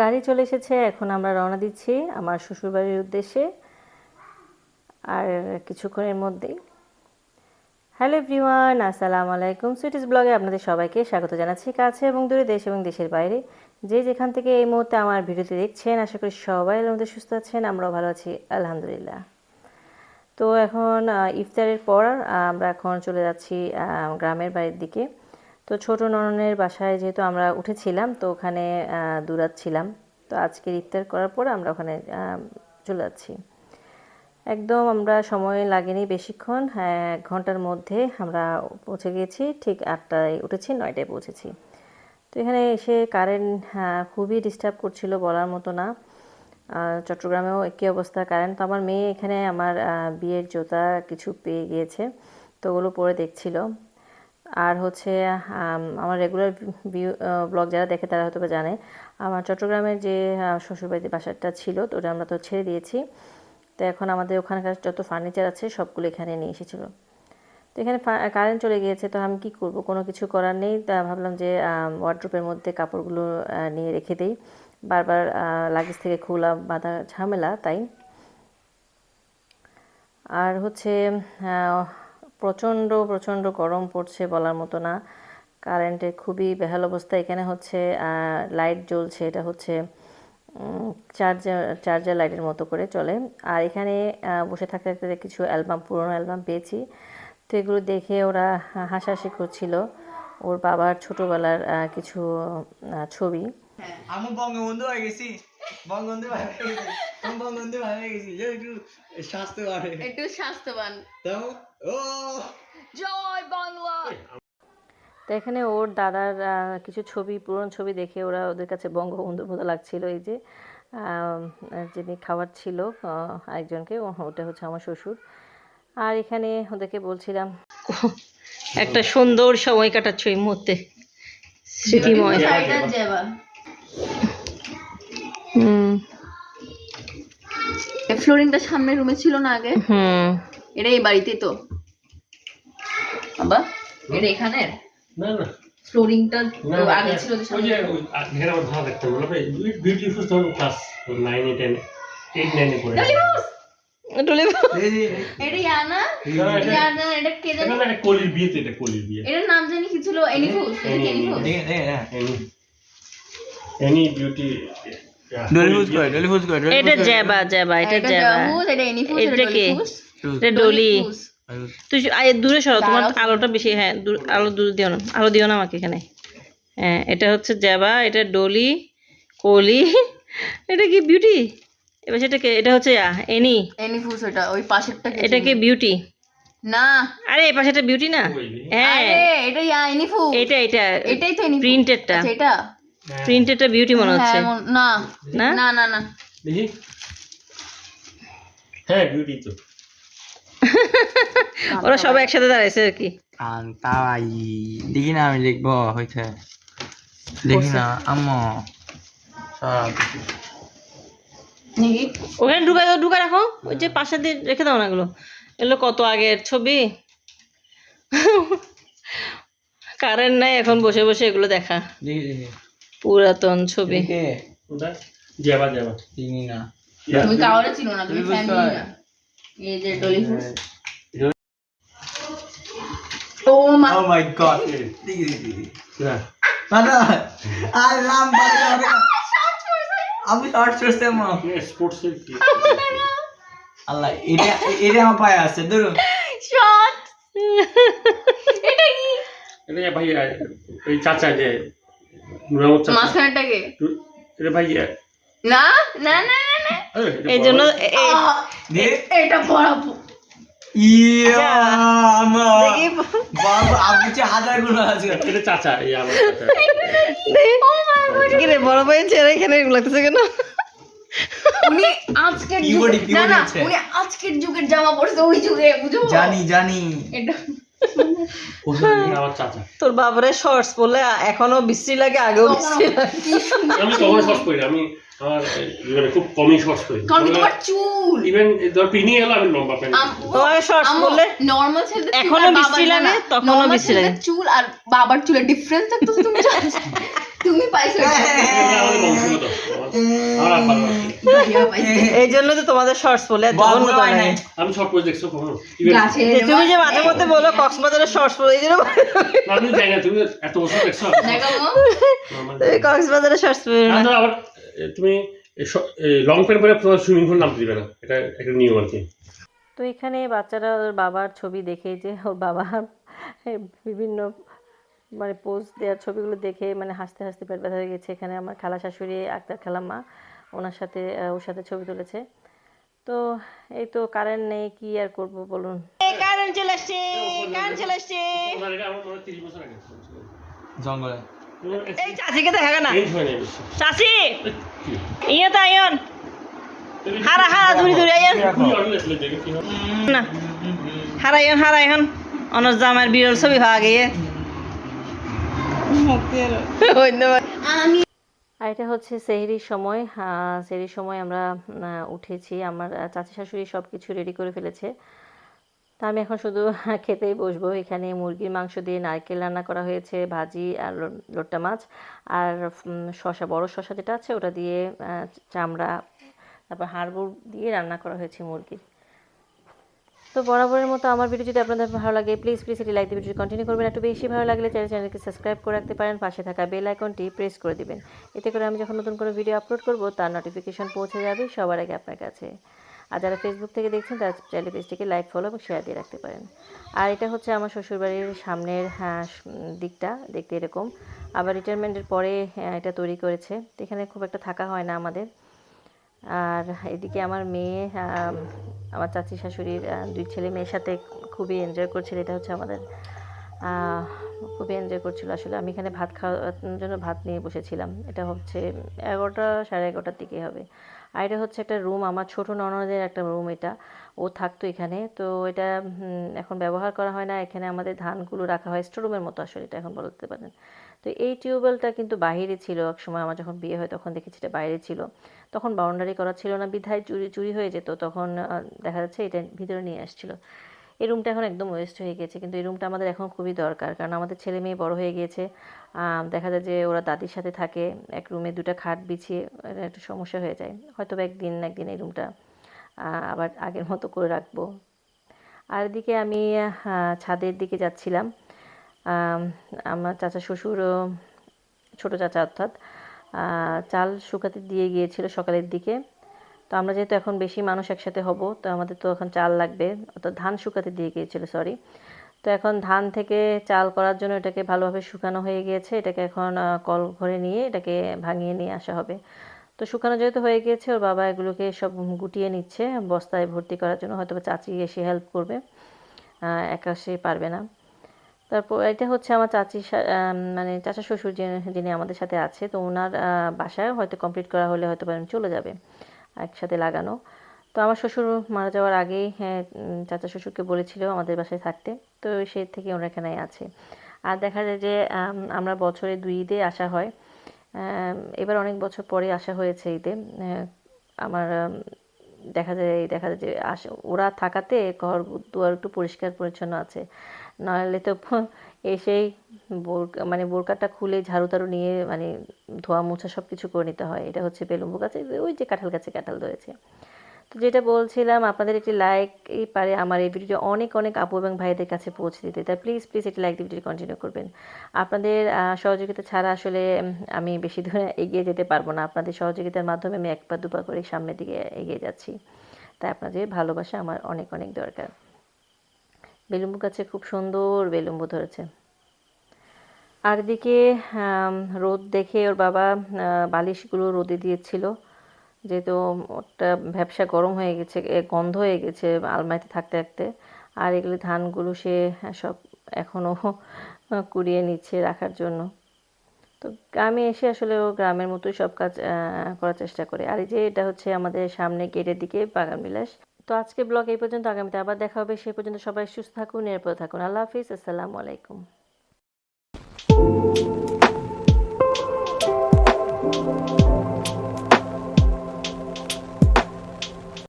গাড়ি চলে এসেছে, এখন আমরা রওনা দিচ্ছি আমার শ্বশুরবাড়ির উদ্দেশ্যে। আর কিছুক্ষণের মধ্যেই। হ্যালো এভরিওয়ান, আসসালামু আলাইকুম। সুইটিস ব্লগে আপনাদের সবাইকে স্বাগত জানাচ্ছি কাছে এবং দূরে দেশ এবং দেশের বাইরে। যে যেখান থেকে এই মুহূর্তে আমার ভিডিওটি দেখছেন, আশা করি সবাই মধ্যে সুস্থ আছেন, আমরাও ভালো আছি, আলহামদুলিল্লাহ। তো এখন ইফতারের পর, আমরা এখন চলে যাচ্ছি গ্রামের বাড়ির দিকে। তো ছোট নননের বাসায় যেহেতু আমরা উঠেছিলাম তো ওখানে আহ, দূরাচ্ছিলাম। তো আজকে ইফতার করার পর আমরা ওখানে চলে যাচ্ছি। একদম আমরা সময় লাগেনি বেশিক্ষণ হ্যাঁ, এক ঘণ্টার মধ্যে আমরা পৌঁছে গিয়েছি ঠিক আটটায় উঠেছি নয়টায় পৌঁছেছি। তো এখানে এসে কারেন্ট খুবই ডিস্টার্ব করছিল বলার মতো না। চট্টগ্রামেও একই অবস্থা কারেন্ট তো আমার মেয়ে এখানে আমার বিয়ের জোতা কিছু পেয়ে গিয়েছে তো ওগুলো পরে দেখছিল। আর হচ্ছে আমার রেগুলার ভিউ ব্লগ যারা দেখে তারা হয়তো জানে, আমার চট্টগ্রামের যে শ্বশুরবাড়িতে বাসাটা ছিল, তো ওটা আমরা তো ছেড়ে দিয়েছি। তো এখন আমাদের ওখানকার যত ফার্নিচার আছে, সবগুলো এখানে নিয়ে এসেছিল। তো এখানে কারেন্ট চলে গিয়েছে, তো আমি কি করব? কোনো কিছু করার নেই। তা ভাবলাম যে ওয়ার্ড্রোপের মধ্যে কাপড়গুলো নিয়ে রেখে দেই। বারবার লাগেজ থেকে খোলা বাঁধা ঝামেলা, তাই। আর হচ্ছে প্রচণ্ড প্রচণ্ড গরম পড়ছে বলার মতো না। কারেন্টের খুবই বেহাল অবস্থা। এখানে হচ্ছে লাইট জ্বলছে। এটা হচ্ছে চার্জার চার্জার লাইটের মতো করে চলে। আর এখানে বসে থাকতে থাকতে কিছু অ্যালবাম পুরনো অ্যালবাম পেয়েছি। তো এগুলো দেখে ওরা হাসাহাসি করছিল। ওর বাবার ছোটোবেলার কিছু ছবি। আমি বঙ্গবন্ধু হয়ে গেছি। বঙ্গবন্ধু ভাই আমি বঙ্গবন্ধু ভাই হয়ে গেছি। যে একটু স্বাস্থ্য বাড়ে একটু স্বাস্থ্যবান। তাও ও! জয় বাংলা। তো এখানে ওর দাদার কিছু ছবি পুরনো ছবি দেখে ওরা ওদের কাছে বঙ্গবন্ধুর মতো লাগছিল। এই যে যিনি খাবার ছিল একজনকে ওটা হচ্ছে আমার শ্বশুর। আর এখানে ওদেরকে বলছিলাম একটা সুন্দর সময় কাটাচ্ছ এই মুহূর্তে। স্মৃতিময়। ফ্লোরিংটা সামনের রুমে ছিল না আগে। হুম। এটা এই বাড়িতে তো। বাবা এটা এখানের? না না। ফ্লোরিংটা আগে ছিল যে সামনে। এখানে আমার ভালো লাগতো বিউটিফুল তখন ক্লাস নাইনে টেনে এইট নাইনে পড়ে। ডলে এই যে এটা ইয়ানা? না, এটা- এটা ইয়ানা এটা কে জানি? এটা কলির বিয়ে তো এটা কলির বিয়ে। এটার নাম জানি কি ছিল? এনিফুস এনিফুস দেখে দেখে না এনি এনি বিউটি এটা জ্যাবা জ্যাবা এটা এটা জ্যাবা এটা এনিফুস এটা এটা এটা ডলি। ডলিফুস। তুই আয় দূরে সরো তোমার আলোটা বেশি হ্যাঁ আলো দূর দিও না আলো দিও না আমাকে এখানে। হ্যাঁ এটা হচ্ছে জ্যাবা এটা ডলি কলি। এটা কি বিউটি? এবার সেটা কে এটা হচ্ছে আ, এনি। এনিফুস ওটা ওই পাশেরটা এটা বিউটি? না। আরে এই পাশেটা বিউটি না? হ্যাঁ। আরে এটা ইয়া এনিফুস এটা এটা এটাই তো এনিফুস প্রিন্টেডটা। আচ্ছা, এটা? প্রিন্টেডটা বিউটি মনে হচ্ছে। হ্যাঁ, মন- না। না? না না না। দেখি। হ্যাঁ বিউটি তো। ওরা সবাই একসাথে দাঁড়াইছে আর কি। তাই দেখি না আমি লিখব হইতে দেখি না আম্মু। সব। ওখানে ঢুকাই দাও ঢুকা রাখো। ওই যে পাশে দিয়ে রেখে দাও না এগুলো। এগুলো কত আগের ছবি? কারেন্ট নাই এখন বসে বসে এগুলো দেখা। দেখি দেখি। পুরাতন ছবি। যাবা যাবা চিনি না। তুমি কাউরে ছিল না তুমি ফ্যামিলি না এই যে ডলিফুস ও মা ও মাই গড দেখি দেখি দেখি না আর রাম আমি শর্ট করতে মা স্পোর্টসের আল্লাহ এটা এটা আমার পায়ে আছে ধরুন। শট এটা কি? এটা ভাই এই চাচা যে নুরামত এটা ভাই না? না না না না। এই জন্য এ- এ- আহ, দেখ এটা বড়াবো ইয়া আমার। বাবা আপনি যে হাজার গুণ আছে। এটা চাচা এই আমার চাচা। কি রে বড় ভাইয়ের চেহারা এখানে লাগতেছে কেন? উনি আজকের যুগ- না না উনি আজকের যুগের জামা পড়ছে ওই যুগে বুঝো? জানি জানি। এটা তোর বাবারে শর্টস বললে এখনও বিশ্রী লাগে আগেও বিশ্রী লাগে আমি কখনো শর্টস না। আমি আমার জীবনে খুব কমই শর্টস করি কারণ তোমার চুল ইভেন ধর পিনি এলো আমি লম্বা প্যান্ট তোমার শর্টস বললে নর্মাল ছেলেদের এখনও আর বাবার- বিশ্রী লাগে, না, বিশ্রী লাগে। চুল আর বাবার চুলের ডিফারেন্স দেখতেছো তুমি তুমি পাইছো পাইছে। এই জন্য তো তোমাদের শর্টস বলে হয় আমি শর্ট পোস্ট দেখছ কখনো? তুমি যে মাঝে মধ্যে বলো কক্সবাজারের শর্টস বলে এই জন্য আমি জানি না তুমি এত বছর দেখছ? কক্সবাজারের শর্টস আবার তুমি লং প্যান্ট পরে তোমার সুইমিং পুল নামতে দিবে না। এটা একটা নিয়ম আর কি। তো এখানে বাচ্চারা ওর বাবার ছবি দেখে যে ওর বাবা বিভিন্ন মানে পোস্ট দেওয়ার ছবিগুলো দেখে মানে হাসতে হাসতে পেট ব্যথা হয়ে গেছে। এখানে আমার খালা শাশুড়ি আক্তার খালাম্মা ওনার সাথে ওর সাথে ছবি তুলেছে। তো এই তো কারেন্ট নেই কি আর করব বলুন? কারেন্ট চলে আসছে কারেন্ট চলে আসছে। আমার এটা আমার 30 বছর আগে জঙ্গলে এই চাচিকে দেখা না চাচি ইয়ে তো আয়ন। হারা হারা দূরে দূরে আয়ন। না। হারাইন হারাইন অনর জামার বিরল ছবি পাওয়া গিয়ে। ধন্যবাদ। আমি আর এটা হচ্ছে সেহরির সময়। সেহরির সময় আমরা উঠেছি। আমার চাচি শাশুড়ি সব কিছু রেডি করে ফেলেছে। তা আমি এখন শুধু খেতেই বসবো। এখানে মুরগির মাংস দিয়ে নারকেল রান্না করা হয়েছে ভাজি আর লোট্টা মাছ। আর শসা বড় শসা যেটা আছে ওটা দিয়ে আহ, চামড়া তারপর হাড়গুড় দিয়ে রান্না করা হয়েছে মুরগির। তো বরাবরের মতো আমার ভিডিও যদি আপনাদের ভালো লাগে প্লিজ প্লিজ এটি লাইক দিয়ে ভিডিও কন্টিনিউ করবেন। একটু বেশি ভালো লাগলে চ্যানেল চ্যানেলকে সাবস্ক্রাইব করে রাখতে পারেন। পাশে থাকা বেল আইকনটি প্রেস করে দিবেন। এতে করে আমি যখন নতুন কোনো ভিডিও আপলোড করব তার নোটিফিকেশন পৌঁছে যাবে সবার আগে আপনার কাছে। আর যারা ফেসবুক থেকে দেখছেন তারা চাইলে পেজটিকে লাইক ফলো এবং শেয়ার দিয়ে রাখতে পারেন। আর এটা হচ্ছে আমার শ্বশুরবাড়ির সামনের হ্যাঁ, দিকটা দেখতে এরকম। আবার রিটায়ারমেন্টের পরে হ্যাঁ, এটা তৈরি করেছে। এখানে খুব একটা থাকা হয় না আমাদের। আর এদিকে আমার মেয়ে আমার চাচি শাশুড়ির দুই ছেলে মেয়ের সাথে খুবই এনজয় করছিল। এটা হচ্ছে আমাদের খুবই এনজয় করছিল আসলে। আমি এখানে ভাত খাওয়ার জন্য ভাত নিয়ে বসেছিলাম। এটা হচ্ছে এগারোটা, সাড়ে এগারোটার দিকে হবে। আর এটা হচ্ছে একটা রুম আমার ছোট ননদের একটা রুম এটা। ও থাকতো এখানে। তো এটা এখন ব্যবহার করা হয় না। এখানে আমাদের ধানগুলো রাখা হয় স্টোরুমের মতো আসলে এটা এখন বলতে পারেন। তো এই টিউবওয়েলটা কিন্তু বাইরে ছিল। এক সময় আমার যখন বিয়ে হয় তখন দেখেছি এটা বাইরে ছিল। তখন বাউন্ডারি করা ছিল না, বিধায় চুরি চুরি হয়ে যেত। তখন দেখা যাচ্ছে এটা ভিতরে নিয়ে আসছিল। এই রুমটা এখন একদম ওয়েস্ট হয়ে গেছে। কিন্তু এই রুমটা আমাদের এখন খুবই দরকার। কারণ আমাদের ছেলে মেয়ে বড় হয়ে গিয়েছে দেখা যায় যে ওরা দাদির সাথে থাকে। এক রুমে দুটো খাট বিছিয়ে একটু সমস্যা হয়ে যায়। হয়তো বা একদিন একদিন এই রুমটা আবার আগের মতো করে রাখব। আর এদিকে আমি ছাদের দিকে যাচ্ছিলাম। আমার চাচা শ্বশুর ছোট চাচা অর্থাৎ চাল শুকাতে দিয়ে গিয়েছিল সকালের দিকে। তো আমরা যেহেতু এখন বেশি মানুষ একসাথে হব, তো আমাদের তো এখন চাল লাগবে, অর্থাৎ ধান শুকাতে দিয়ে গিয়েছিল সরি তো এখন ধান থেকে চাল করার জন্য এটাকে ভালোভাবে শুকানো হয়ে গিয়েছে, এটাকে এখন কল ঘরে নিয়ে এটাকে ভাঙিয়ে নিয়ে আসা হবে। তো শুকানো যেহেতু হয়ে গিয়েছে, ওর বাবা এগুলোকে সব গুটিয়ে নিচ্ছে, বস্তায় ভর্তি করার জন্য হয়তো চাচি এসে হেল্প করবে একা সে পারবে না। তারপর এটা হচ্ছে আমার চাচি মানে চাচা শ্বশুর যিনি আমাদের সাথে আছে তো ওনার বাসায় হয়তো কমপ্লিট করা হলে হয়তো চলে যাবে একসাথে লাগানো। তো আমার শ্বশুর মারা যাওয়ার আগেই হ্যাঁ চাচা শ্বশুরকে বলেছিল আমাদের বাসায় থাকতে তো সেই থেকে ওনার এখানে আছে। আর দেখা যায় যে আমরা বছরে দুই ঈদে আসা হয়। এবার অনেক বছর পরে আসা হয়েছে ঈদে। আমার আম, দেখা যায় দেখা যায় যে আসে, ওরা থাকাতে ঘর দুয়ার একটু পরিষ্কার পরিচ্ছন্ন আছে। নাহলে তো এসেই বোরকা মানে বোরকাটা খুলে ঝাড়ু তাড়ু নিয়ে মানে ধোয়া মোছা সব কিছু করে নিতে হয়। এটা হচ্ছে বেলুম্বু গাছে ওই যে কাঁঠাল গাছে কাঁঠাল ধরেছে। তো যেটা বলছিলাম আপনাদের একটি লাইক এই পারে আমার এই ভিডিওটি অনেক অনেক আপু এবং ভাইদের কাছে পৌঁছে দিতে। তাই প্লিজ প্লিজ একটি লাইক দিয়ে ভিডিওটি কন্টিনিউ করবেন। আপনাদের সহযোগিতা ছাড়া আসলে আমি বেশি দূরে এগিয়ে যেতে পারব না। আপনাদের সহযোগিতার মাধ্যমে আমি এক পা করে সামনের দিকে এগিয়ে যাচ্ছি। তাই আপনাদের ভালোবাসা আমার অনেক অনেক দরকার। বেলুম্বু গাছে খুব সুন্দর বেলুম্বু ধরেছে। আর আম, রোদ দেখে ওর বাবা বালিশগুলো রোদে দিয়েছিল। যেহেতু ওটা ব্যবসা গরম হয়ে গেছে গন্ধ হয়ে গেছে আলমারিতে থাকতে থাকতে। আর এগুলো ধানগুলো সে সব এখনও কুড়িয়ে নিচ্ছে রাখার জন্য। তো গ্রামে এসে আসলে ও গ্রামের মতোই সব কাজ করার চেষ্টা করে। আর এই যে এটা হচ্ছে আমাদের সামনে গেটের দিকে বাগান বিলাস। তো আজকে ব্লগ এই পর্যন্ত, আগামীতে আবার দেখা হবে। সেই পর্যন্ত সবাই সুস্থ থাকুন, নিরাপদ থাকুন। আল্লাহ হাফিজ। আসসালামু আলাইকুম।